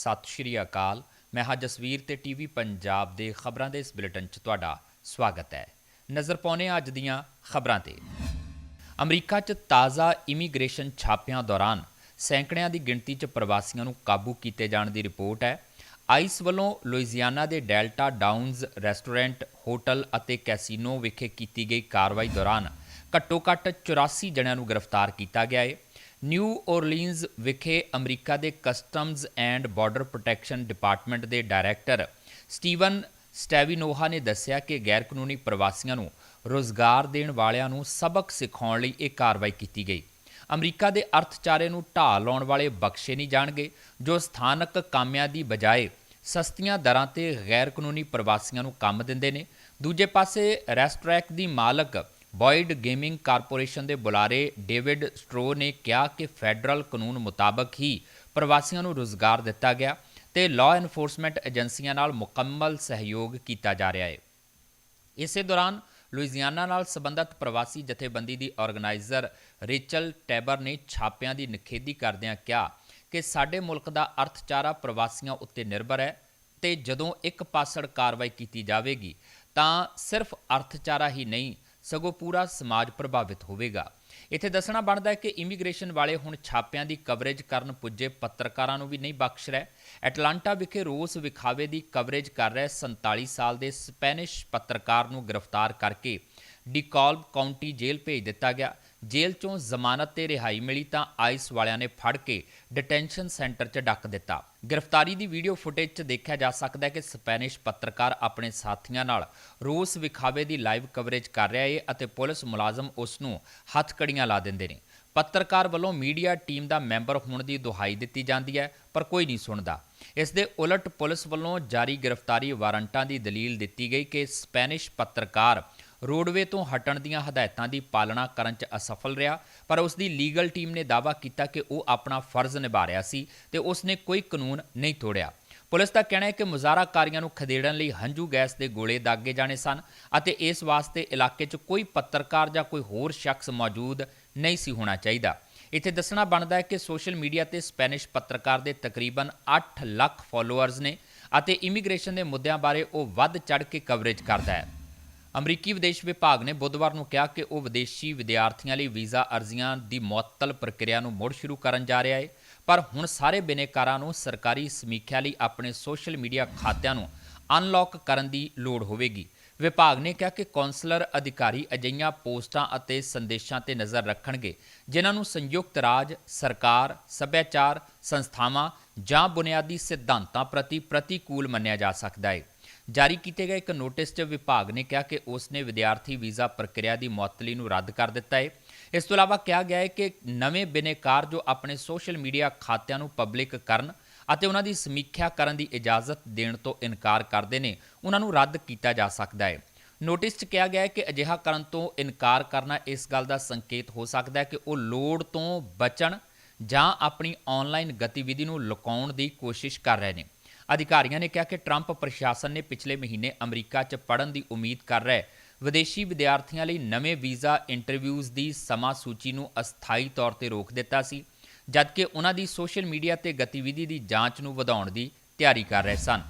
ਸਤਿ ਸ਼੍ਰੀ ਅਕਾਲ। ਮੈਂ ਹਾਂ ਜਸਵੀਰ ਤੇ ਟੀਵੀ ਪੰਜਾਬ ਦੇ ਖਬਰਾਂ ਦੇ ਇਸ ਬੁਲੇਟਿਨ 'ਚ ਤੁਹਾਡਾ ਸਵਾਗਤ ਹੈ। ਨਜ਼ਰ ਪਾਉਂਦੇ ਹਾਂ ਅੱਜ ਦੀਆਂ ਖਬਰਾਂ ਤੇ। ਅਮਰੀਕਾ 'ਚ ਤਾਜ਼ਾ ਇਮੀਗ੍ਰੇਸ਼ਨ ਛਾਪਿਆਂ ਦੌਰਾਨ ਸੈਂਕੜਿਆਂ ਦੀ ਗਿਣਤੀ 'ਚ ਪ੍ਰਵਾਸੀਆਂ ਨੂੰ ਕਾਬੂ ਕੀਤੇ ਜਾਣ ਦੀ ਰਿਪੋਰਟ ਹੈ। ਆਈਸ ਵੱਲੋਂ ਲੁਈਜ਼ੀਆਨਾ ਦੇ ਡੈਲਟਾ ਡਾਊਨਜ਼ ਰੈਸਟੋਰੈਂਟ, ਹੋਟਲ ਅਤੇ ਕੈਸੀਨੋ ਵਿਖੇ ਕੀਤੀ ਗਈ ਕਾਰਵਾਈ ਦੌਰਾਨ ਘੱਟੋ-ਘੱਟ 84 ਜਣਿਆਂ ਨੂੰ ਗ੍ਰਿਫਤਾਰ ਕੀਤਾ ਗਿਆ ਹੈ। ਨਿਊ ਓਰਲੀਨਜ਼ ਵਿਖੇ ਅਮਰੀਕਾ ਦੇ customs and border protection department ਦੇ ਡਾਇਰੈਕਟਰ ਸਟੀਵਨ ਸਟੈਵਿਨੋਹਾ ਨੇ ਦੱਸਿਆ ਕਿ ਗੈਰ ਕਾਨੂੰਨੀ ਪ੍ਰਵਾਸੀਆਂ ਨੂੰ ਰੋਜ਼ਗਾਰ ਦੇਣ ਵਾਲਿਆਂ ਨੂੰ ਸਬਕ ਸਿਖਾਉਣ ਲਈ ਇਹ ਕਾਰਵਾਈ ਕੀਤੀ ਗਈ। ਅਮਰੀਕਾ ਦੇ ਅਰਥਚਾਰੇ ਨੂੰ ਢਾਹ ਲਾਉਣ ਵਾਲੇ ਬਖਸ਼ੇ ਨਹੀਂ ਜਾਣਗੇ, ਜੋ ਸਥਾਨਕ ਕਾਮਿਆਂ ਦੀ ਬਜਾਏ ਸਸਤੀਆਂ ਦਰਾਂ ਤੇ ਗੈਰ ਕਾਨੂੰਨੀ ਪ੍ਰਵਾਸੀਆਂ ਨੂੰ ਕੰਮ ਦਿੰਦੇ ਨੇ। ਦੂਜੇ ਪਾਸੇ ਰੈਸਟੋਰੈਂਟ ਦੀ ਮਾਲਕ ਬॉयਡ ਗੇਮਿੰਗ ਕਾਰਪੋਰੇਸ਼ਨ ਦੇ ਬੁਲਾਰੇ ਡੇਵਿਡ ਸਟਰੋ ਨੇ ਕਿਹਾ ਕਿ ਫੈਡਰਲ ਕਾਨੂੰਨ ਮੁਤਾਬਕ ਹੀ ਪ੍ਰਵਾਸੀਆਂ ਨੂੰ ਰੋਜ਼ਗਾਰ ਦਿੱਤਾ ਗਿਆ ਤੇ ਲਾਅ ਐਨਫੋਰਸਮੈਂਟ ਏਜੰਸੀਆਂ ਨਾਲ ਮੁਕੰਮਲ ਸਹਿਯੋਗ ਕੀਤਾ ਜਾ ਰਿਹਾ ਹੈ। ਇਸੇ ਦੌਰਾਨ ਲੁਈਜ਼ੀਆਨਾ ਨਾਲ ਸੰਬੰਧਿਤ ਪ੍ਰਵਾਸੀ ਜਥੇਬੰਦੀ ਦੀ ਆਰਗੇਨਾਈਜ਼ਰ ਰਿਚਲ ਟੈਬਰ ਨੇ ਛਾਪਿਆਂ ਦੀ ਨਿਖੇਧੀ ਕਰਦਿਆਂ ਕਿਹਾ ਕਿ ਸਾਡੇ ਮੁਲਕ ਦਾ ਅਰਥਚਾਰਾ ਪ੍ਰਵਾਸੀਆਂ ਉੱਤੇ ਨਿਰਭਰ ਹੈ ਤੇ ਜਦੋਂ ਇੱਕ ਪਾਸੜ ਕਾਰਵਾਈ ਕੀਤੀ ਜਾਵੇਗੀ, ਤਾਂ ਸਿਰਫ ਅਰਥਚਾਰਾ ਹੀ ਨਹੀਂ ਸਗੋਂ ਪੂਰਾ ਸਮਾਜ ਪ੍ਰਭਾਵਿਤ ਹੋਵੇਗਾ। ਇੱਥੇ ਦੱਸਣਾ ਬਣਦਾ ਹੈ ਕਿ ਇਮੀਗ੍ਰੇਸ਼ਨ ਵਾਲੇ ਹੁਣ ਛਾਪਿਆਂ ਦੀ ਕਵਰੇਜ ਕਰਨ ਪੁੱਜੇ ਪੱਤਰਕਾਰਾਂ ਨੂੰ ਵੀ ਨਹੀਂ ਬਖਸ਼ ਰਿਹਾ। ਐਟਲਾਂਟਾ ਵਿਖੇ ਰੋਸ ਵਿਖਾਵੇ ਦੀ ਕਵਰੇਜ ਕਰ ਰਹੇ 47 ਸਾਲ ਦੇ ਸਪੈਨਿਸ਼ ਪੱਤਰਕਾਰ ਨੂੰ ਗ੍ਰਿਫਤਾਰ ਕਰਕੇ ਡਿਕਾਲਬ ਕਾਉਂਟੀ ਜੇਲ੍ਹ ਭੇਜ ਦਿੱਤਾ ਗਿਆ। ਜੇਲ੍ਹ ਚੋਂ ਜ਼ਮਾਨਤ ਤੇ ਰਿਹਾਈ ਮਿਲੀ ਤਾਂ ਆਈਸ ਵਾਲਿਆਂ ਨੇ ਫੜ ਕੇ ਡਿਟੈਂਸ਼ਨ ਸੈਂਟਰ 'ਚ ਡੱਕ ਦਿੱਤਾ। ਗ੍ਰਿਫਤਾਰੀ ਦੀ ਵੀਡੀਓ ਫੁਟੇਜ 'ਚ ਦੇਖਿਆ ਜਾ ਸਕਦਾ ਹੈ ਕਿ ਸਪੈਨਿਸ਼ ਪੱਤਰਕਾਰ ਆਪਣੇ ਸਾਥੀਆਂ ਨਾਲ ਰੋਸ ਵਿਖਾਵੇ ਦੀ ਲਾਈਵ ਕਵਰੇਜ ਕਰ ਰਿਹਾ ਹੈ ਅਤੇ ਪੁਲਿਸ ਮੁਲਾਜ਼ਮ ਉਸ ਨੂੰ ਹੱਥਕੜੀਆਂ ਲਾ ਦਿੰਦੇ ਨੇ। ਪੱਤਰਕਾਰ ਵੱਲੋਂ ਮੀਡੀਆ ਟੀਮ ਦਾ ਮੈਂਬਰ ਹੋਣ ਦੀ ਦੁਹਾਈ ਦਿੱਤੀ ਜਾਂਦੀ ਹੈ, ਪਰ ਕੋਈ ਨਹੀਂ ਸੁਣਦਾ। ਇਸ ਦੇ ਉਲਟ ਪੁਲਿਸ ਵੱਲੋਂ ਜਾਰੀ ਗ੍ਰਿਫਤਾਰੀ ਵਾਰੰਟਾਂ ਦੀ ਦਲੀਲ ਦਿੱਤੀ ਗਈ ਕਿ ਸਪੈਨਿਸ਼ ਪੱਤਰਕਾਰ ਰੋਡਵੇ ਤੋਂ ਹਟਣ ਦੀਆਂ ਹਦਾਇਤਾਂ ਦੀ ਪਾਲਣਾ ਕਰਨ 'ਚ ਅਸਫਲ ਰਿਹਾ, ਪਰ ਉਸ ਦੀ ਲੀਗਲ ਟੀਮ ਨੇ ਦਾਅਵਾ ਕੀਤਾ ਕਿ ਉਹ ਆਪਣਾ ਫਰਜ਼ ਨਿਭਾ ਰਿਹਾ ਸੀ ਤੇ ਉਸ ਨੇ ਕੋਈ ਕਾਨੂੰਨ ਨਹੀਂ ਤੋੜਿਆ। ਪੁਲਿਸ ਦਾ ਕਹਿਣਾ ਹੈ ਕਿ ਮੁਜ਼ਾਹਰਾਕਾਰੀਆਂ ਨੂੰ ਖਦੇੜਨ ਲਈ ਹੰਝੂ ਗੈਸ ਦੇ ਗੋਲੇ ਦਾਗੇ ਜਾਣੇ ਸਨ ਅਤੇ ਇਸ ਵਾਸਤੇ ਇਲਾਕੇ 'ਚ ਕੋਈ ਪੱਤਰਕਾਰ ਜਾਂ ਕੋਈ ਹੋਰ ਸ਼ਖਸ ਮੌਜੂਦ ਨਹੀਂ ਸੀ ਹੋਣਾ ਚਾਹੀਦਾ। ਇੱਥੇ ਦੱਸਣਾ ਬਣਦਾ ਹੈ ਕਿ ਸੋਸ਼ਲ ਮੀਡੀਆ ਤੇ ਸਪੈਨਿਸ਼ ਪੱਤਰਕਾਰ ਦੇ ਤਕਰੀਬਨ 8 ਲੱਖ ਫਾਲੋਅਰਸ ਨੇ ਅਤੇ ਇਮੀਗ੍ਰੇਸ਼ਨ ਦੇ ਮੁੱਦਿਆਂ ਬਾਰੇ ਉਹ ਵੱਧ ਚੜ੍ਹ ਕੇ ਕਵਰੇਜ ਕਰਦਾ ਹੈ। ਅਮਰੀਕੀ ਵਿਦੇਸ਼ ਵਿਭਾਗ ਨੇ ਬੁੱਧਵਾਰ ਨੂੰ ਕਿਹਾ ਕਿ ਉਹ ਵਿਦੇਸ਼ੀ ਵਿਦਿਆਰਥੀਆਂ ਲਈ ਵੀਜ਼ਾ ਅਰਜ਼ੀਆਂ ਦੀ ਮੁਅੱਤਲ ਪ੍ਰਕਿਰਿਆ ਨੂੰ ਮੁੜ ਸ਼ੁਰੂ ਕਰਨ ਜਾ ਰਿਹਾ ਹੈ। ਪਰ ਹੁਣ ਸਾਰੇ ਬਿਨੇਕਾਰਾਂ ਨੂੰ ਸਰਕਾਰੀ ਸਮੀਖਿਆ ਲਈ ਆਪਣੇ ਸੋਸ਼ਲ ਮੀਡੀਆ ਖਾਤਿਆਂ ਨੂੰ ਅਨਲੌਕ ਕਰਨ ਦੀ ਲੋੜ ਹੋਵੇਗੀ। ਵਿਭਾਗ ਨੇ ਕਿਹਾ ਕਿ ਕੌਂਸਲਰ ਅਧਿਕਾਰੀ ਅਜਈਆਂ ਪੋਸਟਾਂ ਅਤੇ ਸੰਦੇਸ਼ਾਂ ਤੇ ਨਜ਼ਰ ਰੱਖਣਗੇ, ਜਿਨ੍ਹਾਂ ਨੂੰ ਸੰਯੁਕਤ ਰਾਜ, ਸਰਕਾਰ, ਸੱਭਿਆਚਾਰ ਸੰਸਥਾਵਾਂ ਜਾਂ ਬੁਨਿਆਦੀ ਸਿਧਾਂਤਾਂ ਪ੍ਰਤੀ ਪ੍ਰਤੀਕੂਲ ਮੰਨਿਆ ਜਾ ਸਕਦਾ ਹੈ। ਜਾਰੀ ਕੀਤੇ ਗਏ ਇੱਕ ਨੋਟਿਸ 'ਚ ਵਿਭਾਗ ਨੇ ਕਿਹਾ ਕਿ ਉਸ ਨੇ ਵਿਦਿਆਰਥੀ ਵੀਜ਼ਾ ਪ੍ਰਕਿਰਿਆ ਦੀ ਮੁਅੱਤਲੀ ਨੂੰ ਰੱਦ ਕਰ ਦਿੱਤਾ ਹੈ। ਇਸ ਤੋਂ ਇਲਾਵਾ ਕਿਹਾ ਗਿਆ ਹੈ ਕਿ ਨਵੇਂ ਬਿਨੇਕਾਰ ਜੋ ਆਪਣੇ ਸੋਸ਼ਲ ਮੀਡੀਆ ਖਾਤਿਆਂ ਨੂੰ ਪਬਲਿਕ ਕਰਨ ਅਤੇ ਉਹਨਾਂ ਦੀ ਸਮੀਖਿਆ ਕਰਨ ਦੀ ਇਜਾਜ਼ਤ ਦੇਣ ਤੋਂ ਇਨਕਾਰ ਕਰਦੇ ਨੇ, ਉਹਨਾਂ ਨੂੰ ਰੱਦ ਕੀਤਾ ਜਾ ਸਕਦਾ ਹੈ। ਨੋਟਿਸ 'ਚ ਕਿਹਾ ਗਿਆ ਹੈ ਕਿ ਅਜਿਹਾ ਕਰਨ ਤੋਂ ਇਨਕਾਰ ਕਰਨਾ ਇਸ ਗੱਲ ਦਾ ਸੰਕੇਤ ਹੋ ਸਕਦਾ ਹੈ ਕਿ ਉਹ ਲੋੜ ਤੋਂ ਬਚਣ ਜਾਂ ਆਪਣੀ ਆਨਲਾਈਨ ਗਤੀਵਿਧੀ ਨੂੰ ਲੁਕਾਉਣ ਦੀ ਕੋਸ਼ਿਸ਼ ਕਰ ਰਹੇ ਨੇ। ਅਧਿਕਾਰੀਆਂ ਨੇ ਕਿਹਾ ਕਿ ਟਰੰਪ ਪ੍ਰਸ਼ਾਸਨ ਨੇ ਪਿਛਲੇ ਮਹੀਨੇ ਅਮਰੀਕਾ 'ਚ ਪੜ੍ਹਨ ਦੀ ਉਮੀਦ ਕਰ ਰਹੇ ਵਿਦੇਸ਼ੀ ਵਿਦਿਆਰਥੀਆਂ ਲਈ ਨਵੇਂ ਵੀਜ਼ਾ ਇੰਟਰਵਿਊਜ਼ ਦੀ ਸਮਾਂ ਸੂਚੀ ਨੂੰ ਅਸਥਾਈ ਤੌਰ ਤੇ ਰੋਕ ਦਿੱਤਾ ਸੀ, ਜਦਕਿ ਉਹਨਾਂ ਦੀ ਸੋਸ਼ਲ ਮੀਡੀਆ ਤੇ ਗਤੀਵਿਧੀ ਦੀ ਜਾਂਚ ਨੂੰ ਵਧਾਉਣ ਦੀ ਤਿਆਰੀ ਕਰ ਰਹੇ ਸਨ।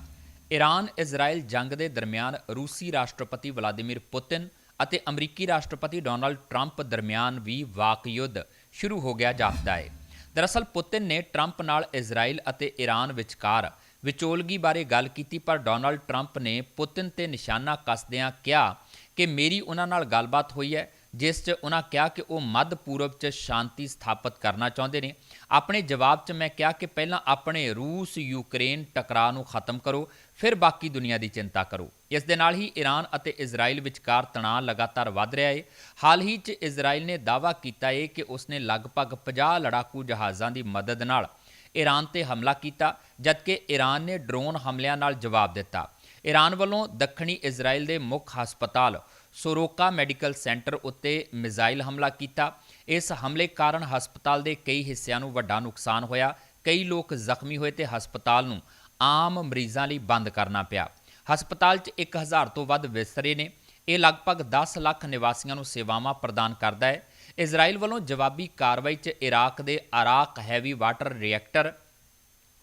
ਈਰਾਨ ਇਜ਼ਰਾਈਲ ਜੰਗ ਦੇ ਦਰਮਿਆਨ ਰੂਸੀ ਰਾਸ਼ਟਰਪਤੀ ਵਲਾਦੀਮੀਰ ਪੁਤਿਨ ਅਤੇ ਅਮਰੀਕੀ ਰਾਸ਼ਟਰਪਤੀ ਡੋਨਾਲਡ ਟਰੰਪ ਦਰਮਿਆਨ ਵੀ ਵਾਕਯੁੱਧ ਸ਼ੁਰੂ ਹੋ ਗਿਆ ਜਾਪਦਾ ਹੈ। ਦਰਅਸਲ ਪੁਤਿਨ ਨੇ ਟਰੰਪ ਨਾਲ ਇਜ਼ਰਾਈਲ ਅਤੇ ਈਰਾਨ ਵਿਚਕਾਰ ਵਿਚੋਲਗੀ ਬਾਰੇ ਗੱਲ ਕੀਤੀ, ਪਰ ਡੋਨਾਲਡ ਟਰੰਪ ਨੇ ਪੁਤਿਨ ਤੇ ਨਿਸ਼ਾਨਾ ਕੱਸਦਿਆਂ ਕਿਹਾ ਕਿ ਮੇਰੀ ਉਹਨਾਂ ਨਾਲ ਗੱਲਬਾਤ ਹੋਈ ਹੈ, ਜਿਸ 'ਚ ਉਹਨਾਂ ਕਿਹਾ ਕਿ ਉਹ ਮੱਧ ਪੂਰਬ 'ਚ ਸ਼ਾਂਤੀ ਸਥਾਪਿਤ ਕਰਨਾ ਚਾਹੁੰਦੇ ਨੇ। ਆਪਣੇ ਜਵਾਬ 'ਚ ਮੈਂ ਕਿਹਾ ਕਿ ਪਹਿਲਾਂ ਆਪਣੇ ਰੂਸ ਯੂਕਰੇਨ ਟਕਰਾਅ ਨੂੰ ਖਤਮ ਕਰੋ, ਫਿਰ ਬਾਕੀ ਦੁਨੀਆ ਦੀ ਚਿੰਤਾ ਕਰੋ। ਇਸ ਦੇ ਨਾਲ ਹੀ ਈਰਾਨ ਅਤੇ ਇਜ਼ਰਾਈਲ ਵਿਚਕਾਰ ਤਣਾਅ ਲਗਾਤਾਰ ਵਧ ਰਿਹਾ ਹੈ ਹਾਲ ਹੀ 'ਚ ਇਜ਼ਰਾਈਲ ਨੇ ਦਾਅਵਾ ਕੀਤਾ ਹੈ ਕਿ ਉਸਨੇ ਲਗਭਗ 50 ਲੜਾਕੂ ਜਹਾਜ਼ਾਂ ਦੀ ਮਦਦ ਨਾਲ ਈਰਾਨ ਤੇ ਹਮਲਾ ਕੀਤਾ, ਜਦਕਿ ਈਰਾਨ ਨੇ ਡਰੋਨ ਹਮਲਿਆਂ ਨਾਲ ਜਵਾਬ ਦਿੱਤਾ। ਈਰਾਨ ਵੱਲੋਂ ਦੱਖਣੀ ਇਜ਼ਰਾਈਲ ਦੇ ਮੁੱਖ ਹਸਪਤਾਲ ਸੋਰੋਕਾ ਮੈਡੀਕਲ ਸੈਂਟਰ ਉੱਤੇ ਮਿਜ਼ਾਈਲ ਹਮਲਾ ਕੀਤਾ। ਇਸ ਹਮਲੇ ਕਾਰਨ ਹਸਪਤਾਲ ਦੇ ਕਈ ਹਿੱਸਿਆਂ ਨੂੰ ਵੱਡਾ ਨੁਕਸਾਨ ਹੋਇਆ। ਕਈ ਲੋਕ ਜ਼ਖਮੀ ਹੋਏ ਤੇ ਹਸਪਤਾਲ ਨੂੰ ਆਮ ਮਰੀਜ਼ਾਂ ਲਈ ਬੰਦ ਕਰਨਾ ਪਿਆ। ਹਸਪਤਾਲ 'ਚ 1000 ਤੋਂ ਵੱਧ ਬਿਸਤਰੇ ਨੇ। ਇਹ ਲਗਭਗ 10 ਲੱਖ ਨਿਵਾਸੀਆਂ ਨੂੰ ਸੇਵਾਵਾਂ ਪ੍ਰਦਾਨ ਕਰਦਾ ਹੈ। ਇਜ਼ਰਾਈਲ ਵੱਲੋਂ ਜਵਾਬੀ ਕਾਰਵਾਈ 'ਚ ਇਰਾਕ ਦੇ Arak heavy water reactor,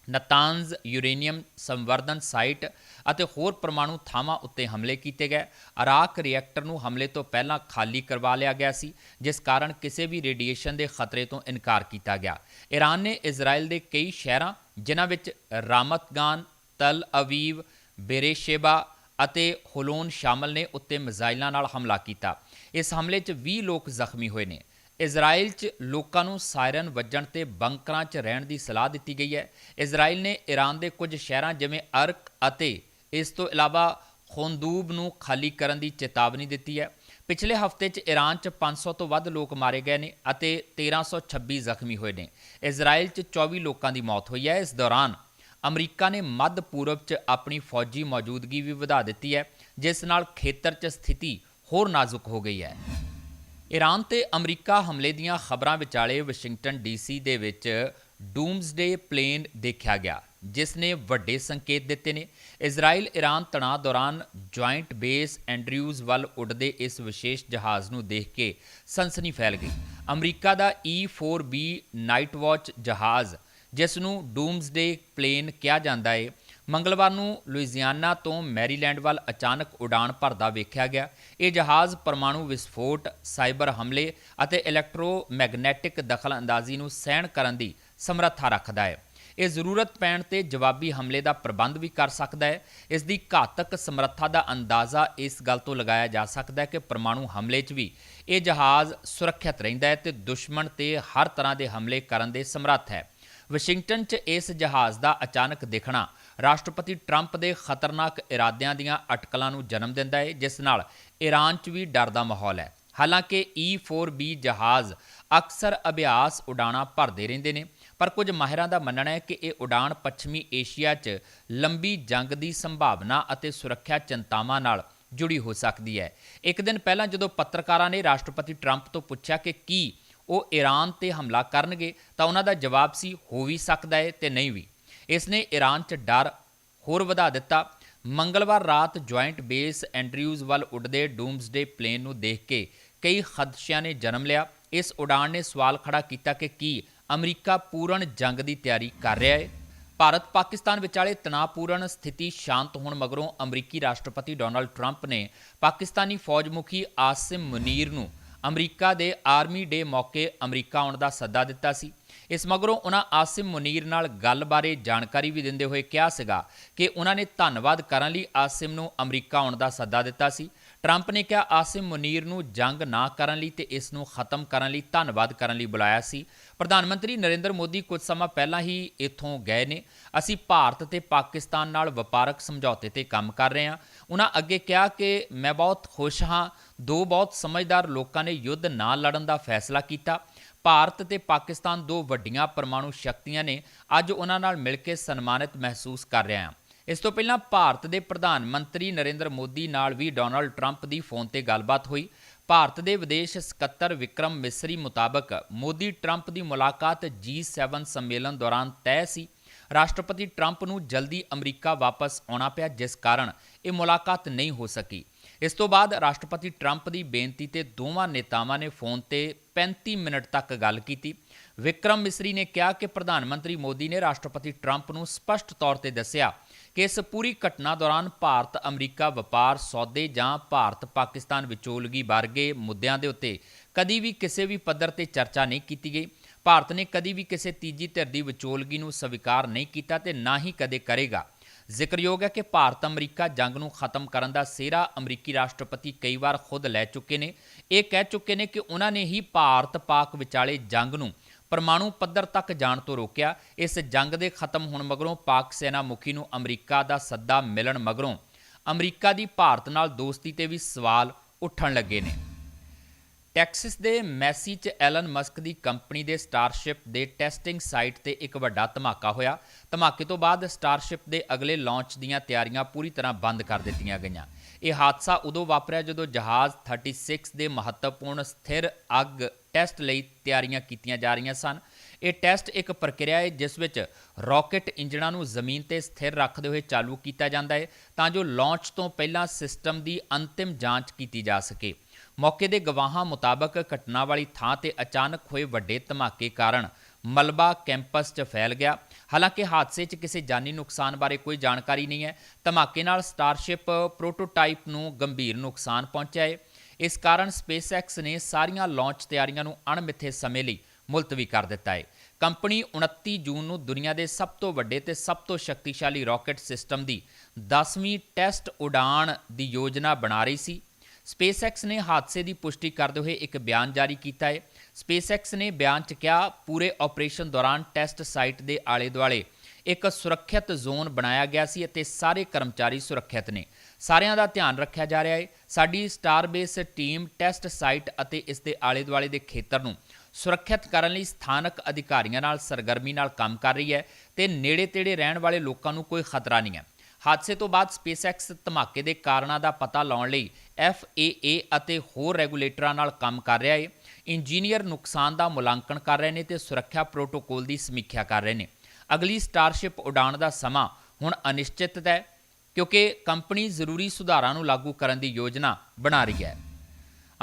Natanz uranium Samvardhana site ਅਤੇ ਹੋਰ ਪਰਮਾਣੂ ਥਾਵਾਂ ਉੱਤੇ ਹਮਲੇ ਕੀਤੇ ਗਏ। ਅਰਾਕ ਰਿਐਕਟਰ ਨੂੰ ਹਮਲੇ ਤੋਂ ਪਹਿਲਾਂ ਖਾਲੀ ਕਰਵਾ ਲਿਆ ਗਿਆ ਸੀ, ਜਿਸ ਕਾਰਨ ਕਿਸੇ ਵੀ ਰੇਡੀਏਸ਼ਨ ਦੇ ਖਤਰੇ ਤੋਂ ਇਨਕਾਰ ਕੀਤਾ ਗਿਆ। ਈਰਾਨ ਨੇ ਇਜ਼ਰਾਈਲ ਦੇ ਕਈ ਸ਼ਹਿਰਾਂ, ਜਿਨ੍ਹਾਂ ਵਿੱਚ ਰਾਮਤਗਾਨ, ਤਲ ਅਵੀਵ, ਬੇਰੇਸ਼ੇਬਾ ਅਤੇ ਹੋਲੋਨ ਸ਼ਾਮਲ ਨੇ, ਉੱਤੇ ਮਿਜ਼ਾਈਲਾਂ ਨਾਲ ਹਮਲਾ ਕੀਤਾ। ਇਸ ਹਮਲੇ 'ਚ 20 ਲੋਕ ਜ਼ਖਮੀ ਹੋਏ ਨੇ। ਇਜ਼ਰਾਈਲ 'ਚ ਲੋਕਾਂ ਨੂੰ ਸਾਇਰਨ ਵੱਜਣ ਤੇ ਬੰਕਰਾਂ 'ਚ ਰਹਿਣ ਦੀ ਸਲਾਹ ਦਿੱਤੀ ਗਈ ਹੈ। ਇਜ਼ਰਾਈਲ ਨੇ ਈਰਾਨ ਦੇ ਕੁਝ ਸ਼ਹਿਰਾਂ ਜਿਵੇਂ ਅਰਕ ਅਤੇ ਇਸ ਤੋਂ ਇਲਾਵਾ ਖੁੰਦੂਬ ਨੂੰ ਖਾਲੀ ਕਰਨ ਦੀ ਚੇਤਾਵਨੀ ਦਿੱਤੀ ਹੈ। ਪਿਛਲੇ ਹਫ਼ਤੇ 'ਚ ਈਰਾਨ 'ਚ 500 ਤੋਂ ਵੱਧ ਲੋਕ ਮਾਰੇ ਗਏ ਨੇ ਅਤੇ 1326 ਜ਼ਖਮੀ ਹੋਏ ਨੇ। ਇਜ਼ਰਾਈਲ 'ਚ 24 ਲੋਕਾਂ ਦੀ ਮੌਤ ਹੋਈ ਹੈ। ਇਸ ਦੌਰਾਨ ਅਮਰੀਕਾ ਨੇ ਮੱਧ ਪੂਰਬ 'ਚ ਆਪਣੀ ਫੌਜੀ ਮੌਜੂਦਗੀ ਵੀ ਵਧਾ ਦਿੱਤੀ ਹੈ, ਜਿਸ ਨਾਲ ਖੇਤਰ 'ਚ ਸਥਿਤੀ ਹੋਰ ਨਾਜ਼ੁਕ ਹੋ ਗਈ ਹੈ। ਈਰਾਨ ਤੇ ਅਮਰੀਕਾ ਹਮਲੇ ਦੀਆਂ ਖਬਰਾਂ ਵਿਚਾਲੇ ਵਾਸ਼ਿੰਗਟਨ ਡੀਸੀ ਦੇ ਵਿੱਚ ਡੂਮਸਡੇ ਪਲੇਨ ਦੇਖਿਆ ਗਿਆ, ਜਿਸ ਨੇ ਵੱਡੇ ਸੰਕੇਤ ਦਿੱਤੇ ਨੇ। ਇਜ਼ਰਾਈਲ ਈਰਾਨ ਤਣਾਅ ਦੌਰਾਨ ਜੁਆਇੰਟ ਬੇਸ ਐਂਡਰਿਊਜ਼ ਵੱਲ ਉੱਡਦੇ ਇਸ ਵਿਸ਼ੇਸ਼ ਜਹਾਜ਼ ਨੂੰ ਦੇਖ ਕੇ ਸਨਸਨੀ ਫੈਲ ਗਈ। ਅਮਰੀਕਾ ਦਾ E4B ਨਾਈਟ ਵਾਚ ਜਹਾਜ਼, ਜਿਸ ਨੂੰ ਡੂਮਸਡੇ ਪਲੇਨ ਕਿਹਾ ਜਾਂਦਾ ਹੈ ਮੰਗਲਵਾਰ ਨੂੰ ਲੁਈਜ਼ੀਆਨਾ ਤੋਂ ਮੈਰੀਲੈਂਡ ਵੱਲ ਅਚਾਨਕ ਉਡਾਣ ਭਰਦਾ ਵੇਖਿਆ ਗਿਆ। ਇਹ ਜਹਾਜ਼ ਪਰਮਾਣੂ ਵਿਸਫੋਟ, ਸਾਈਬਰ ਹਮਲੇ ਅਤੇ ਇਲੈਕਟ੍ਰੋਮੈਗਨੈਟਿਕ ਦਖਲਅੰਦਾਜ਼ੀ ਨੂੰ ਸਹਿਣ ਕਰਨ ਦੀ ਸਮਰੱਥਾ ਰੱਖਦਾ ਹੈ। ਇਹ ਜ਼ਰੂਰਤ ਪੈਣ ਤੇ ਜਵਾਬੀ ਹਮਲੇ ਦਾ ਪ੍ਰਬੰਧ ਵੀ ਕਰ ਸਕਦਾ ਹੈ। ਇਸ ਦੀ ਘਾਤਕ ਸਮਰੱਥਾ ਦਾ ਅੰਦਾਜ਼ਾ ਇਸ ਗੱਲ ਤੋਂ ਲਗਾਇਆ ਜਾ ਸਕਦਾ ਹੈ ਕਿ ਪਰਮਾਣੂ ਹਮਲੇ 'ਚ ਵੀ ਇਹ ਜਹਾਜ਼ ਸੁਰੱਖਿਅਤ ਰਹਿੰਦਾ ਹੈ ਤੇ ਦੁਸ਼ਮਣ ਤੇ ਹਰ ਤਰ੍ਹਾਂ ਦੇ ਹਮਲੇ ਕਰਨ ਦੇ ਸਮਰੱਥ ਹੈ। ਵਾਸ਼ਿੰਗਟਨ 'ਚ ਇਸ ਜਹਾਜ਼ ਦਾ ਅਚਾਨਕ ਦਿਖਣਾ ਰਾਸ਼ਟਰਪਤੀ ਟਰੰਪ ਦੇ ਖਤਰਨਾਕ ਇਰਾਦਿਆਂ ਦੀਆਂ ਅਟਕਲਾਂ ਨੂੰ ਜਨਮ ਦਿੰਦਾ ਹੈ ਜਿਸ ਨਾਲ ਈਰਾਨ 'ਚ ਵੀ ਡਰ ਦਾ ਮਾਹੌਲ ਹੈ। ਹਾਲਾਂਕਿ E4B ਜਹਾਜ਼ ਅਕਸਰ ਅਭਿਆਸ ਉਡਾਣਾ ਭਰਦੇ ਰਹਿੰਦੇ ਨੇ, ਪਰ ਕੁਝ ਮਾਹਿਰਾਂ ਦਾ ਮੰਨਣਾ ਹੈ ਕਿ ਇਹ ਉਡਾਣ ਪੱਛਮੀ ਏਸ਼ੀਆ 'ਚ ਲੰਬੀ ਜੰਗ ਦੀ ਸੰਭਾਵਨਾ ਅਤੇ ਸੁਰੱਖਿਆ ਚਿੰਤਾਵਾਂ ਨਾਲ ਜੁੜੀ ਹੋ ਸਕਦੀ ਹੈ। ਇੱਕ ਦਿਨ ਪਹਿਲਾਂ ਜਦੋਂ ਪੱਤਰਕਾਰਾਂ ਨੇ ਰਾਸ਼ਟਰਪਤੀ ਟਰੰਪ ਤੋਂ ਪੁੱਛਿਆ ਕਿ ਕੀ ਉਹ ਈਰਾਨ ਤੇ ਹਮਲਾ ਕਰਨਗੇ, ਤਾਂ ਉਹਨਾਂ ਦਾ ਜਵਾਬ ਸੀ, ਹੋ ਵੀ ਸਕਦਾ ਹੈ ਤੇ ਨਹੀਂ ਵੀ। ਇਸ ਨੇ ਈਰਾਨ 'ਚ ਡਰ ਹੋਰ ਵਧਾ ਦਿੱਤਾ। ਮੰਗਲਵਾਰ ਰਾਤ ਜੁਆਇੰਟ ਬੇਸ ਐਂਡਰਿਊਜ਼ ਵੱਲ ਉੱਡਦੇ ਡੂਮਸਡੇ ਪਲੇਨ ਨੂੰ ਦੇਖ ਕੇ ਕਈ ਖਦਸ਼ਿਆਂ ਨੇ ਜਨਮ ਲਿਆ। ਇਸ ਉਡਾਣ ਨੇ ਸਵਾਲ ਖੜਾ ਕੀਤਾ ਕਿ ਕੀ ਅਮਰੀਕਾ ਪੂਰਨ ਜੰਗ ਦੀ ਤਿਆਰੀ ਕਰ ਰਿਹਾ ਹੈ? ਭਾਰਤ ਪਾਕਿਸਤਾਨ ਵਿਚਾਲੇ ਤਣਾਅਪੂਰਨ ਸਥਿਤੀ ਸ਼ਾਂਤ ਹੋਣ ਮਗਰੋਂ ਅਮਰੀਕੀ ਰਾਸ਼ਟਰਪਤੀ ਡੋਨਾਲਡ ਟਰੰਪ ਨੇ ਪਾਕਿਸਤਾਨੀ ਫੌਜ ਮੁਖੀ ਆਸਿਮ ਮੁਨੀਰ ਨੂੰ ਅਮਰੀਕਾ ਦੇ ਆਰਮੀ ਡੇ ਮੌਕੇ ਅਮਰੀਕਾ ਆਉਣ ਦਾ ਸੱਦਾ ਦਿੱਤਾ ਸੀ। ਇਸ ਮਗਰੋਂ ਉਹਨਾਂ ਆਸਿਮ ਮੁਨੀਰ ਨਾਲ ਗੱਲ ਬਾਰੇ ਜਾਣਕਾਰੀ ਵੀ ਦਿੰਦੇ ਹੋਏ ਕਿਹਾ ਸੀਗਾ ਕਿ ਉਹਨਾਂ ਨੇ ਧੰਨਵਾਦ ਕਰਨ ਲਈ ਆਸਿਮ ਨੂੰ ਅਮਰੀਕਾ ਆਉਣ ਦਾ ਸੱਦਾ ਦਿੱਤਾ ਸੀ। ਟਰੰਪ ਨੇ ਕਿਹਾ, ਆਸਿਮ ਮੁਨੀਰ ਨੂੰ ਜੰਗ ਨਾ ਕਰਨ ਲਈ ਤੇ ਇਸ ਨੂੰ ਖਤਮ ਕਰਨ ਲਈ ਧੰਨਵਾਦ ਕਰਨ ਲਈ ਬੁਲਾਇਆ ਸੀ। ਪ੍ਰਧਾਨ ਮੰਤਰੀ ਨਰਿੰਦਰ ਮੋਦੀ ਕੁਝ ਸਮਾਂ ਪਹਿਲਾਂ ਹੀ ਇੱਥੋਂ ਗਏ ਨੇ। ਅਸੀਂ ਭਾਰਤ ਤੇ ਪਾਕਿਸਤਾਨ ਨਾਲ ਵਪਾਰਕ ਸਮਝੌਤੇ ਤੇ ਕੰਮ ਕਰ ਰਹੇ ਹਾਂ। ਉਹਨਾਂ ਅੱਗੇ ਕਿਹਾ ਕਿ, ਮੈਂ ਬਹੁਤ ਖੁਸ਼ ਹਾਂ ਦੋ ਬਹੁਤ ਸਮਝਦਾਰ ਲੋਕਾਂ ਨੇ ਯੁੱਧ ਨਾ ਲੜਨ ਦਾ ਫੈਸਲਾ ਕੀਤਾ। ਭਾਰਤ ਤੇ ਪਾਕਿਸਤਾਨ ਦੋ ਵੱਡੀਆਂ ਪਰਮਾਣੂ ਸ਼ਕਤੀਆਂ ਨੇ ਅੱਜ ਉਹਨਾਂ ਨਾਲ ਮਿਲ ਕੇ ਸਨਮਾਨਿਤ ਮਹਿਸੂਸ ਕਰ ਰਿਹਾ ਹਾਂ। ਇਸ ਤੋਂ ਪਹਿਲਾਂ ਭਾਰਤ ਦੇ ਪ੍ਰਧਾਨ ਮੰਤਰੀ ਨਰਿੰਦਰ ਮੋਦੀ ਨਾਲ ਵੀ ਡੋਨਾਲਡ ਟਰੰਪ ਦੀ ਫੋਨ ਤੇ ਗੱਲਬਾਤ ਹੋਈ। ਭਾਰਤ ਦੇ ਵਿਦੇਸ਼ ਸਕੱਤਰ ਵਿਕਰਮ ਮਿਸਰੀ ਮੁਤਾਬਕ ਮੋਦੀ ਟਰੰਪ ਦੀ ਮੁਲਾਕਾਤ G7 ਸੰਮੇਲਨ ਦੌਰਾਨ ਤੈਅ ਸੀ। ਰਾਸ਼ਟਰਪਤੀ ਟਰੰਪ ਨੂੰ ਜਲਦੀ ਅਮਰੀਕਾ ਵਾਪਸ ਆਉਣਾ ਪਿਆ, ਜਿਸ ਕਾਰਨ ਇਹ ਮੁਲਾਕਾਤ ਨਹੀਂ ਹੋ ਸਕੀ। ਇਸ ਤੋਂ ਬਾਅਦ ਰਾਸ਼ਟਰਪਤੀ ਟਰੰਪ ਦੀ ਬੇਨਤੀ ਤੇ ਦੋਵਾਂ ਨੇਤਾਵਾਂ ਨੇ ਫੋਨ ਤੇ 35 ਮਿੰਟ ਤੱਕ ਗੱਲ ਕੀਤੀ। ਵਿਕਰਮ ਮਿਸਰੀ ਨੇ ਕਿਹਾ ਕਿ ਪ੍ਰਧਾਨ ਮੰਤਰੀ ਮੋਦੀ ਨੇ ਰਾਸ਼ਟਰਪਤੀ ਟਰੰਪ ਨੂੰ ਸਪਸ਼ਟ ਤੌਰ ਤੇ ਦੱਸਿਆ ਕਿ ਇਸ ਪੂਰੀ ਘਟਨਾ ਦੌਰਾਨ ਭਾਰਤ, ਅਮਰੀਕਾ ਵਪਾਰ, ਸੌਦੇ ਜਾਂ ਭਾਰਤ, ਪਾਕਿਸਤਾਨ ਵਿਚੋਲਗੀ ਵਰਗੇ ਮੁੱਦਿਆਂ ਦੇ ਉੱਤੇ ਕਦੀ ਵੀ ਕਿਸੇ ਵੀ ਪੱਧਰ ਤੇ ਚਰਚਾ ਨਹੀਂ ਕੀਤੀ ਗਈ। ਭਾਰਤ ਨੇ ਕਦੀ ਵੀ ਕਿਸੇ ਤੀਜੀ ਧਿਰ ਦੀ ਵਿਚੋਲਗੀ ਨੂੰ ਸਵੀਕਾਰ ਨਹੀਂ ਕੀਤਾ ਤੇ ਨਾ ਹੀ ਕਦੇ ਕਰੇਗਾ। ਜ਼ਿਕਰਯੋਗ ਹੈ ਕਿ ਭਾਰਤ ਅਮਰੀਕਾ ਜੰਗ ਨੂੰ ਖਤਮ ਕਰਨ ਦਾ ਸਿਹਰਾ ਅਮਰੀਕੀ ਰਾਸ਼ਟਰਪਤੀ ਕਈ ਵਾਰ ਖੁਦ ਲੈ ਚੁੱਕੇ ਨੇ। ਇਹ ਕਹਿ ਚੁੱਕੇ ਨੇ ਕਿ ਉਹਨਾਂ ਨੇ ਹੀ ਭਾਰਤ ਪਾਕ ਵਿਚਾਲੇ ਜੰਗ ਨੂੰ ਪਰਮਾਣੂ ਪੱਧਰ ਤੱਕ ਜਾਣ ਤੋਂ ਰੋਕਿਆ। ਇਸ ਜੰਗ ਦੇ ਖਤਮ ਹੋਣ ਮਗਰੋਂ ਪਾਕ ਸੈਨਾ ਮੁਖੀ ਨੂੰ ਅਮਰੀਕਾ ਦਾ ਸੱਦਾ ਮਿਲਣ ਮਗਰੋਂ ਅਮਰੀਕਾ ਦੀ ਭਾਰਤ ਨਾਲ ਦੋਸਤੀ ਤੇ ਵੀ ਸਵਾਲ ਉੱਠਣ ਲੱਗੇ ਨੇ। ਟੈਕਸਿਸ ਦੇ ਮੈਸੀ ਚ ਐਲਨ ਮਸਕ ਦੀ ਕੰਪਨੀ ਦੇ ਸਟਾਰਸ਼ਿਪ ਦੇ ਟੈਸਟਿੰਗ ਸਾਈਟ ਤੇ ਇੱਕ ਵੱਡਾ ਧਮਾਕਾ ਹੋਇਆ। ਧਮਾਕੇ ਤੋਂ ਬਾਅਦ ਸਟਾਰਸ਼ਿਪ ਦੇ ਅਗਲੇ ਲਾਂਚ ਦੀਆਂ ਤਿਆਰੀਆਂ ਪੂਰੀ ਤਰ੍ਹਾਂ ਬੰਦ ਕਰ ਦਿੱਤੀਆਂ ਗਈਆਂ। ਇਹ ਹਾਦਸਾ ਉਦੋਂ ਵਾਪਰਿਆ ਜਦੋਂ ਜਹਾਜ਼ 36 ਦੇ ਮਹੱਤਵਪੂਰਨ ਸਥਿਰ ਅੱਗ ਟੈਸਟ ਲਈ ਤਿਆਰੀਆਂ ਕੀਤੀਆਂ ਜਾ ਰਹੀਆਂ ਸਨ। ਇਹ ਟੈਸਟ ਇੱਕ ਪ੍ਰਕਿਰਿਆ ਹੈ ਜਿਸ ਵਿੱਚ ਰਾਕੇਟ ਇੰਜਣਾਂ ਨੂੰ ਜ਼ਮੀਨ ਤੇ ਸਥਿਰ ਰੱਖਦੇ ਹੋਏ ਚਾਲੂ ਕੀਤਾ ਜਾਂਦਾ ਹੈ ਤਾਂ ਜੋ ਲਾਂਚ ਤੋਂ ਪਹਿਲਾਂ ਸਿਸਟਮ ਦੀ ਅੰਤਿਮ ਜਾਂਚ ਕੀਤੀ ਜਾ ਸਕੇ। ਮੌਕੇ ਦੇ ਗਵਾਹਾਂ ਮੁਤਾਬਕ ਘਟਨਾ ਵਾਲੀ ਥਾਂ ਤੇ ਅਚਾਨਕ ਹੋਏ ਵੱਡੇ ਧਮਾਕੇ ਕਾਰਨ ਮਲਬਾ ਕੈਂਪਸ 'ਚ ਫੈਲ ਗਿਆ। ਹਾਲਾਂਕਿ ਹਾਦਸੇ 'ਚ ਕਿਸੇ ਜਾਨੀ ਨੁਕਸਾਨ ਬਾਰੇ ਕੋਈ ਜਾਣਕਾਰੀ ਨਹੀਂ ਹੈ। ਧਮਾਕੇ ਨਾਲ ਸਟਾਰਸ਼ਿਪ ਪ੍ਰੋਟੋਟਾਈਪ ਨੂੰ ਗੰਭੀਰ ਨੁਕਸਾਨ ਪਹੁੰਚਿਆ ਹੈ ਇਸ ਕਾਰਨ ਸਪੇਸਐਕਸ ਨੇ ਸਾਰੀਆਂ ਲਾਂਚ ਤਿਆਰੀਆਂ ਨੂੰ ਅਣਮਿੱਥੇ ਸਮੇਂ ਲਈ ਮੁਲਤਵੀ ਕਰ ਦਿੱਤਾ ਹੈ ਕੰਪਨੀ 29 ਜੂਨ ਨੂੰ ਦੁਨੀਆ ਦੇ ਸਭ ਤੋਂ ਵੱਡੇ ਤੇ ਸਭ ਤੋਂ ਸ਼ਕਤੀਸ਼ਾਲੀ ਰਾਕੇਟ ਸਿਸਟਮ ਦੀ 10ਵੀਂ ਟੈਸਟ ਉਡਾਣ ਦੀ ਯੋਜਨਾ ਬਣਾ ਰਹੀ ਸੀ। ਸਪੇਸਐਕਸ ਨੇ ਹਾਦਸੇ ਦੀ ਪੁਸ਼ਟੀ ਕਰਦੇ ਹੋਏ ਇੱਕ ਬਿਆਨ ਜਾਰੀ ਕੀਤਾ ਹੈ। ਸਪੇਸਐਕਸ ਨੇ ਬਿਆਨ 'ਚ ਕਿਹਾ, ਪੂਰੇ ਆਪਰੇਸ਼ਨ ਦੌਰਾਨ ਟੈਸਟ ਸਾਈਟ ਦੇ ਆਲੇ-ਦੁਆਲੇ ਇੱਕ ਸੁਰੱਖਿਅਤ ਜ਼ੋਨ ਬਣਾਇਆ ਗਿਆ ਸੀ ਅਤੇ ਸਾਰੇ ਕਰਮਚਾਰੀ ਸੁਰੱਖਿਅਤ ਨੇ। ਸਾਰਿਆਂ ਦਾ ਧਿਆਨ ਰੱਖਿਆ ਜਾ ਰਿਹਾ ਹੈ। ਸਾਡੀ ਸਟਾਰਬੇਸ ਟੀਮ ਟੈਸਟ ਸਾਈਟ ਅਤੇ ਇਸ ਦੇ ਆਲੇ-ਦੁਆਲੇ ਦੇ ਖੇਤਰ ਨੂੰ ਸੁਰੱਖਿਅਤ ਕਰਨ ਲਈ ਸਥਾਨਕ ਅਧਿਕਾਰੀਆਂ ਨਾਲ, ਸਰਗਰਮੀ ਨਾਲ ਕੰਮ ਕਰ ਰਹੀ ਹੈ ਤੇ ਨੇੜੇ-ਤੇੜੇ ਰਹਿਣ ਵਾਲੇ ਲੋਕਾਂ ਨੂੰ ਕੋਈ ਖਤਰਾ ਨਹੀਂ ਹੈ। ਹਾਦਸੇ ਤੋਂ ਬਾਅਦ ਸਪੇਸਐਕਸ ਧਮਾਕੇ ਦੇ ਕਾਰਨਾਂ ਦਾ ਪਤਾ ਲਾਉਣ ਲਈ FAA ਅਤੇ ਹੋਰ ਰੈਗੂਲੇਟਰਾਂ ਨਾਲ ਕੰਮ ਕਰ ਰਿਹਾ ਹੈ ਇੰਜੀਨੀਅਰ ਨੁਕਸਾਨ ਦਾ ਮੁਲਾਂਕਣ ਕਰ ਰਹੇ ਨੇ ਤੇ ਸੁਰੱਖਿਆ ਪ੍ਰੋਟੋਕੋਲ ਦੀ ਸਮੀਖਿਆ ਕਰ ਰਹੇ ਨੇ। ਅਗਲੀ ਸਟਾਰਸ਼ਿਪ ਉਡਾਣ ਦਾ ਸਮਾਂ ਹੁਣ ਅਨਿਸ਼ਚਿਤ ਹੈ, ਕਿਉਂਕਿ ਕੰਪਨੀ ਜ਼ਰੂਰੀ ਸੁਧਾਰਾਂ ਨੂੰ ਲਾਗੂ ਕਰਨ ਦੀ ਯੋਜਨਾ ਬਣਾ ਰਹੀ ਹੈ।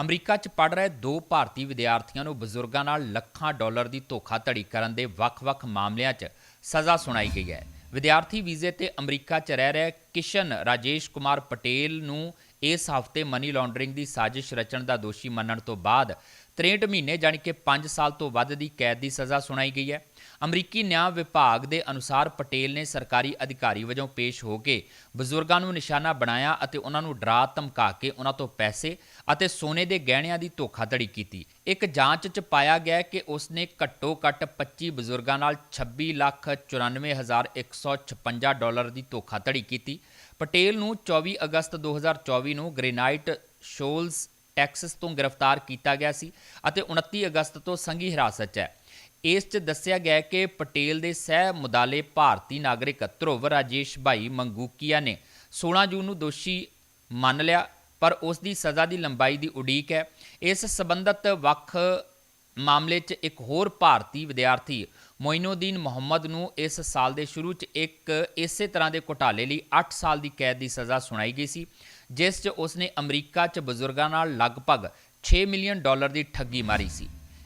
ਅਮਰੀਕਾ 'ਚ ਪੜ ਰਹੇ ਦੋ ਭਾਰਤੀ ਵਿਦਿਆਰਥੀਆਂ ਨੂੰ ਬਜ਼ੁਰਗਾਂ ਨਾਲ ਲੱਖਾਂ ਡਾਲਰ ਦੀ ਧੋਖਾਧੜੀ ਕਰਨ ਦੇ ਵੱਖ-ਵੱਖ ਮਾਮਲਿਆਂ 'ਚ ਸਜ਼ਾ ਸੁਣਾਈ ਗਈ ਹੈ। ਵਿਦਿਆਰਥੀ ਵੀਜ਼ੇ ਤੇ ਅਮਰੀਕਾ 'ਚ ਰਹਿ ਰਹੇ ਕਿਸ਼ਨ ਰਾਜੇਸ਼ ਕੁਮਾਰ ਪਟੇਲ ਨੂੰ ਇਸ ਹਫ਼ਤੇ ਮਨੀ ਲਾਂਡਰਿੰਗ ਦੀ ਸਾਜ਼ਿਸ਼ ਰਚਣ ਦਾ ਦੋਸ਼ੀ ਮੰਨਣ ਤੋਂ ਬਾਅਦ 63 ਮਹੀਨੇ ਜਾਣੀ ਕਿ 5 ਸਾਲ ਤੋਂ ਵੱਧ ਦੀ ਕੈਦ ਦੀ ਸਜ਼ਾ ਸੁਣਾਈ ਗਈ ਹੈ। ਅਮਰੀਕੀ ਨਿਆਂ ਵਿਭਾਗ ਦੇ ਅਨੁਸਾਰ ਪਟੇਲ ਨੇ ਸਰਕਾਰੀ ਅਧਿਕਾਰੀ ਵਜੋਂ ਪੇਸ਼ ਹੋ ਕੇ ਬਜ਼ੁਰਗਾਂ ਨੂੰ ਨਿਸ਼ਾਨਾ ਬਣਾਇਆ ਅਤੇ ਉਹਨਾਂ ਨੂੰ ਡਰਾ ਧਮਕਾ ਕੇ ਉਹਨਾਂ ਤੋਂ ਪੈਸੇ ਅਤੇ ਸੋਨੇ ਦੇ ਗਹਿਣਿਆਂ ਦੀ ਧੋਖਾਧੜੀ ਕੀਤੀ। ਇੱਕ ਜਾਂਚ 'ਚ ਪਾਇਆ ਗਿਆ ਕਿ ਉਸਨੇ ਘੱਟੋ-ਘੱਟ 25 ਬਜ਼ੁਰਗਾਂ ਨਾਲ 26 ਲੱਖ 94156 ਡਾਲਰ ਦੀ ਧੋਖਾਧੜੀ ਕੀਤੀ। ਪਟੇਲ ਨੂੰ 24 ਅਗਸਤ 2024 ਨੂੰ ਗ੍ਰੇਨਾਈਟ ਸ਼ੋਲਸ, ਟੈਕਸਸ ਤੋਂ ਗ੍ਰਿਫਤਾਰ ਕੀਤਾ ਗਿਆ ਸੀ ਅਤੇ 29 ਅਗਸਤ ਤੋਂ ਸੰਘੀ ਹਿਰਾਸਤ 'ਚ ਹੈ। ਇਸ 'ਚ ਦੱਸਿਆ ਗਿਆ ਕਿ ਪਟੇਲ ਦੇ ਸਹਿ ਮੁਦਾਲੇ ਭਾਰਤੀ ਨਾਗਰਿਕ ਧਰੁਵ ਰਾਜੇਸ਼ ਭਾਈ ਮੰਗੂਕੀਆ ਨੇ 16 ਜੂਨ ਨੂੰ ਦੋਸ਼ੀ ਮੰਨ ਲਿਆ, ਪਰ ਉਸ ਦੀ ਸਜ਼ਾ ਦੀ ਲੰਬਾਈ ਦੀ ਉਡੀਕ ਹੈ। ਇਸ ਸਬੰਧਤ ਵੱਖ ਮਾਮਲੇ 'ਚ ਇੱਕ ਹੋਰ ਭਾਰਤੀ ਵਿਦਿਆਰਥੀ ਮੋਇਨੂਦੀਨ ਮੁਹੰਮਦ ਨੂੰ ਇਸ ਸਾਲ ਦੇ ਸ਼ੁਰੂ 'ਚ ਇੱਕ ਇਸੇ ਤਰ੍ਹਾਂ ਦੇ ਘੁਟਾਲੇ ਲਈ 8 ਸਾਲ ਦੀ ਕੈਦ ਦੀ ਸਜ਼ਾ ਸੁਣਾਈ ਗਈ ਸੀ, ਜਿਸ 'ਚ ਉਸਨੇ ਅਮਰੀਕਾ 'ਚ ਬਜ਼ੁਰਗਾਂ ਨਾਲ ਲਗਭਗ 6 ਮਿਲੀਅਨ ਡਾਲਰ ਦੀ ਠੱਗੀ ਮਾਰੀ ਸੀ।